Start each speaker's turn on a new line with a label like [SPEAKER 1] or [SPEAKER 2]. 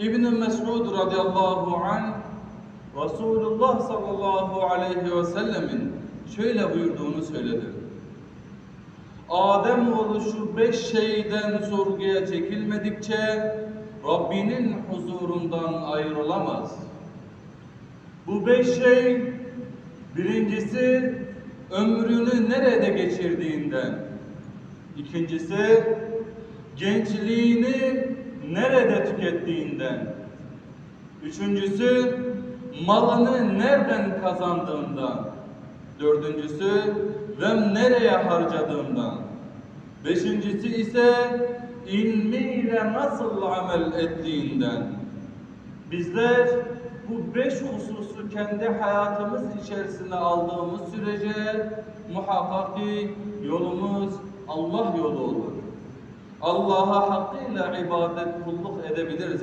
[SPEAKER 1] İbn Mesud radıyallahu anh Resulullah sallallahu aleyhi ve sellemin şöyle buyurduğunu söyledi. Adem oğlu şu beş şeyden sorguya çekilmedikçe Rabbinin huzurundan ayrılamaz. Bu beş şey birincisi ömrünü nerede geçirdiğinden, ikincisi gençliğini nerede tükettiğinden, üçüncüsü malını nereden kazandığından, dördüncüsü ve nereye harcadığından, beşincisi ise ilmiyle nasıl amel ettiğinden. Bizler bu beş hususu kendi hayatımız içerisinde aldığımız sürece muhakkak ki yolumuz Allah yolu olur. Allah'a hakkıyla ibadet kulluk edebiliriz